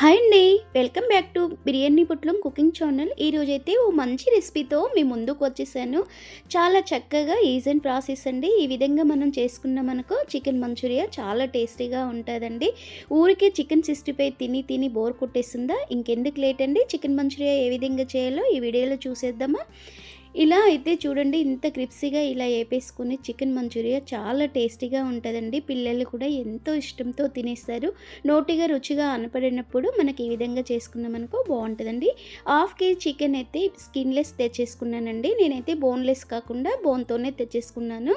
Hi అండి. Welcome back to biryani పుట్లం cooking channel. ఈరోజైతే ఓ మంచి రెసిపీతో మీ ముందుకు వచ్చేసాను. చాలా చక్కగా ఈజీ అండ్ ప్రాసెస్ అండి. ఈ విధంగా మనం చేసుకున్న మనకు చికెన్ మంచూరియా చాలా టేస్టీగా ఉంటుందండి. ఊరికే చికెన్ సిక్స్టీ ఫైవ్ తిని తిని బోర్ కొట్టేసిందా? ఇంకెందుకు లేట్ అండి? చికెన్ మంచూరియా ఏ విధంగా చేయాలో ఈ వీడియోలో చూసేద్దామా? ఇలా అయితే చూడండి ఇంత క్రిప్సీగా ఇలా వేపేసుకుని చికెన్ మంచూరియా చాలా టేస్టీగా ఉంటుందండి. పిల్లలు కూడా ఎంతో ఇష్టంతో తినేస్తారు. నోటిగా రుచిగా అనపడినప్పుడు మనకి ఈ విధంగా చేసుకున్నాం అనుకో బాగుంటుందండి. హాఫ్ కేజీ చికెన్ అయితే స్కిన్లెస్ తెచ్చేసుకున్నానండి. నేనైతే బోన్లెస్ కాకుండా బోన్తోనే తెచ్చేసుకున్నాను.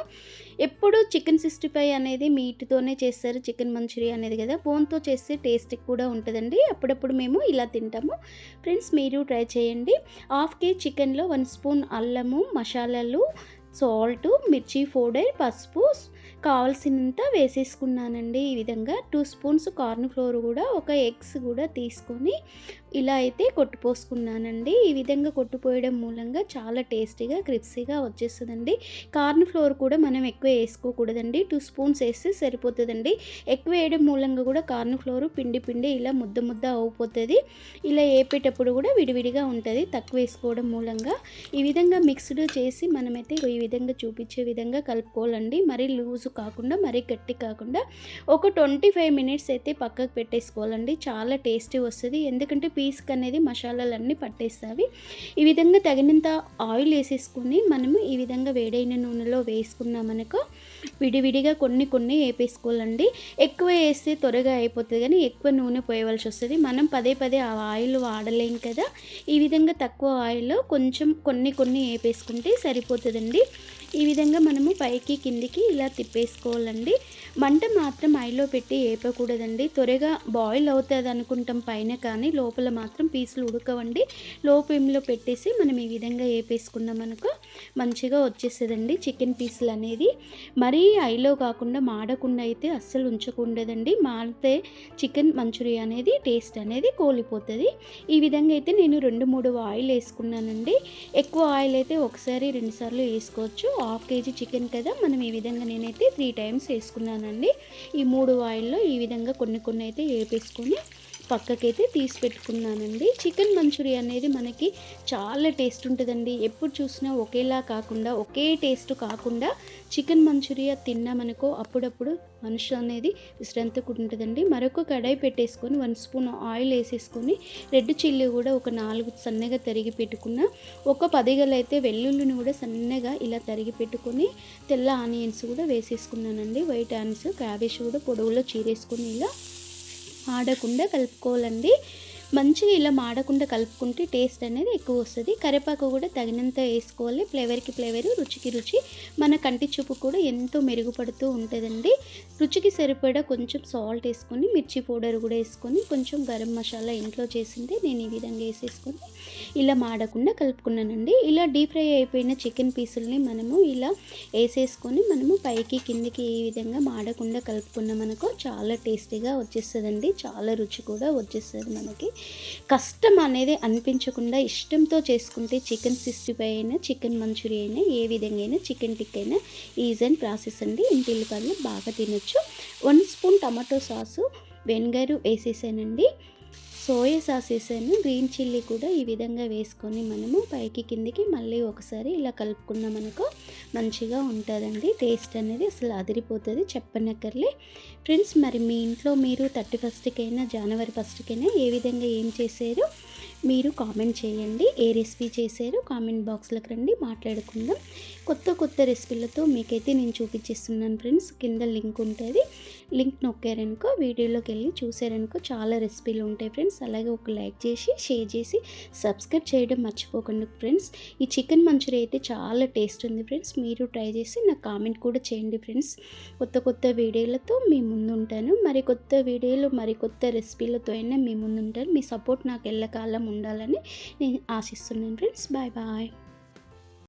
ఎప్పుడు చికెన్ సిక్స్టీ ఫైవ్ అనేది మీట్తోనే చేస్తారు చికెన్ మంచూరియా అనేది కదా. బోన్తో చేస్తే టేస్ట్ కూడా ఉంటుందండి. అప్పుడప్పుడు మేము ఇలా తింటాము. ఫ్రెండ్స్ మీరు ట్రై చేయండి. హాఫ్ కేజీ చికెన్లో వన్ స్పూన్ అల్లము మసాలాలు సాల్ట్ మిర్చి పౌడర్ పసుపు కావాల్సినంత వేసేసుకున్నానండి. ఈ విధంగా టూ స్పూన్స్ కార్న్ ఫ్లోర్ కూడా ఒక ఎగ్స్ కూడా తీసుకొని ఇలా అయితే కొట్టుపోసుకున్నానండి. ఈ విధంగా కొట్టుపోయడం మూలంగా చాలా టేస్టీగా క్రిప్సీగా వచ్చేస్తుందండి. కార్న్ ఫ్లోర్ కూడా మనం ఎక్కువ వేసుకోకూడదండి. టూ స్పూన్స్ వేస్తే సరిపోతుందండి. ఎక్కువ వేయడం మూలంగా కూడా కార్న్ ఫ్లోర్ పిండి పిండి ఇలా ముద్ద ముద్ద అయిపోతుంది ఇలా వేపేటప్పుడు కూడా విడివిడిగా ఉంటుంది తక్కువ వేసుకోవడం మూలంగా. ఈ విధంగా మిక్స్డ్ చేసి మనమైతే ఈ విధంగా చూపించే విధంగా కలుపుకోవాలండి. మరీ లూజు కాకుండా మరీ గట్టి కాకుండా ఒక ట్వంటీ ఫైవ్ మినిట్స్ అయితే పక్కకు పెట్టేసుకోవాలండి. చాలా టేస్టీ వస్తుంది. ఎందుకంటే పీస్కి అనేది మసాలాలన్నీ పట్టేస్తావి ఈ విధంగా తగినంత ఆయిల్ వేసేసుకొని మనము ఈ విధంగా వేడైన నూనెలో వేసుకున్నామనుకో విడివిడిగా కొన్ని కొన్ని వేపేసుకోవాలండి. ఎక్కువ వేస్తే త్వరగా అయిపోతుంది కానీ ఎక్కువ నూనె పోయవలసి వస్తుంది. మనం పదే పదే ఆ ఆయిల్ వాడలేం కదా. ఈ విధంగా తక్కువ ఆయిల్లో కొంచెం కొన్ని కొన్ని వేపేసుకుంటే సరిపోతుందండి. ఈ విధంగా మనము పైకి కిందికి ఇలా తిప్పేసుకోవాలండి. మంట మాత్రం ఐలో పెట్టి వేపకూడదండి త్వరగా బాయిల్ అవుతుంది అనుకుంటాం పైన కానీ లోపల మాత్రం పీసులు ఉడకవండి. లో ఫ్లేమ్లో పెట్టేసి మనం ఈ విధంగా వేపేసుకున్నాం అనుకో మంచిగా వచ్చేస్తుందండి చికెన్ పీసులు అనేది. మరీ ఐలో కాకుండా మాడకుండా అయితే అస్సలు ఉంచకూడదండి. మాడితే చికెన్ మంచూరియా అనేది టేస్ట్ అనేది కోల్పోతుంది. ఈ విధంగా అయితే నేను రెండు మూడు ఆయిల్ వేసుకున్నానండి. ఎక్కువ ఆయిల్ అయితే ఒకసారి రెండుసార్లు వేసుకోవచ్చు. హాఫ్ కేజీ చికెన్ కదా మనం ఈ విధంగా నేనైతే త్రీ టైమ్స్ వేసుకున్నానండి. ఈ మూడు ఆయిల్లో ఈ విధంగా కొన్ని కొన్ని అయితే వేపేసుకొని పక్కకైతే తీసి పెట్టుకున్నానండి. చికెన్ మంచూరియా అనేది మనకి చాలా టేస్ట్ ఉంటుందండి. ఎప్పుడు చూసినా ఒకేలా కాకుండా ఒకే టేస్ట్ కాకుండా చికెన్ మంచూరియా తిన్నామనుకో అప్పుడప్పుడు మనిషి అనేది విశ్రాంతికి ఉంటుందండి మరొక కడాయి పెట్టేసుకొని వన్ స్పూన్ ఆయిల్ వేసేసుకొని రెడ్ చిల్లీ కూడా ఒక నాలుగు సన్నగా తరిగి పెట్టుకున్న ఒక పదిగలు అయితే వెల్లుల్లిని కూడా సన్నగా ఇలా తరిగి పెట్టుకొని తెల్ల ఆనియన్స్ కూడా వేసేసుకున్నానండి. వైట్ ఆనియన్స్ క్యాబేజ్ కూడా పొడవులో చీరేసుకొని ఇలా ఆడకుండా కలుపుకోవాలండి. మంచిగా ఇలా మాడకుండా కలుపుకుంటే టేస్ట్ అనేది ఎక్కువ వస్తుంది. కరివేపాకు కూడా తగినంత వేసుకోవాలి. ఫ్లేవర్కి ఫ్లేవర్ రుచికి రుచి. మన కంటి చూపు కూడా ఎంతో మెరుగుపడుతూ ఉంటుందండి. రుచికి సరిపడా కొంచెం సాల్ట్ వేసుకొని మిర్చి పౌడర్ కూడా వేసుకొని కొంచెం గరం మసాలా ఇంట్లో చేసిందే నేను ఈ విధంగా వేసేసుకొని ఇలా మాడకుండా కలుపుకున్నానండి. ఇలా డీప్ ఫ్రై అయిపోయిన చికెన్ పీసుల్ని మనము ఇలా వేసేసుకొని మనము పైకి కిందికి ఈ విధంగా మాడకుండా కలుపుకున్నాం మనకు చాలా టేస్టీగా వచ్చేస్తుందండి. చాలా రుచి కూడా వచ్చేస్తుంది మనకి. కష్టం అనేది అనిపించకుండా ఇష్టంతో చేసుకుంటే చికెన్ సిక్స్టీ ఫైవ్ అయినా చికెన్ మంచూరియా అయినా ఏ విధంగా అయినా చికెన్ టిక్ అయినా ఈజీ అండ్ ప్రాసెస్ అండి. ఇంటిల్లిపాయలు బాగా తినొచ్చు. One spoon tomato sauce vinegar వేసేసానండి. Soya sauce వేసాను. గ్రీన్ చిల్లీ కూడా ఈ విధంగా వేసుకొని మనము పైకి కిందికి మళ్ళీ ఒకసారి ఇలా కలుపుకున్నామనుకో మంచిగా ఉంటుందండి. టేస్ట్ అనేది అసలు అదిరిపోతుంది చెప్పనక్కర్లే. ఫ్రెండ్స్ మరి మీ ఇంట్లో మీరు థర్టీ ఫస్ట్కైనా జనవరి ఫస్ట్కైనా ఏ విధంగా ఏం చేశారు మీరు కామెంట్ చేయండి. ఏ రెసిపీ చేశారు కామెంట్ బాక్స్లోకి రండి మాట్లాడుకుందాం. కొత్త కొత్త రెసిపీలతో మీకైతే నేను చూపించేస్తున్నాను ఫ్రెండ్స్. కింద లింక్ ఉంటుంది. లింక్ నొక్కారనుకో వీడియోలోకి వెళ్ళి చూసారనుకో చాలా రెసిపీలు ఉంటాయి ఫ్రెండ్స్. అలాగే ఒక లైక్ చేసి షేర్ చేసి సబ్స్క్రైబ్ చేయడం మర్చిపోకండి ఫ్రెండ్స్. ఈ చికెన్ మంచూరియా అయితే చాలా టేస్ట్ ఉంది ఫ్రెండ్స్. మీరు ట్రై చేసి నాకు కామెంట్ కూడా చేయండి ఫ్రెండ్స్. కొత్త కొత్త వీడియోలతో మీ ముందు ఉంటాను మరి కొత్త వీడియోలు మరి కొత్త రెసిపీలతో అయినా మీ ముందుంటాను. మీ సపోర్ట్ నాకు ఎల్లకాలం ఉండాలని నేను ఆశిస్తున్నాను ఫ్రెండ్స్. Bye bye.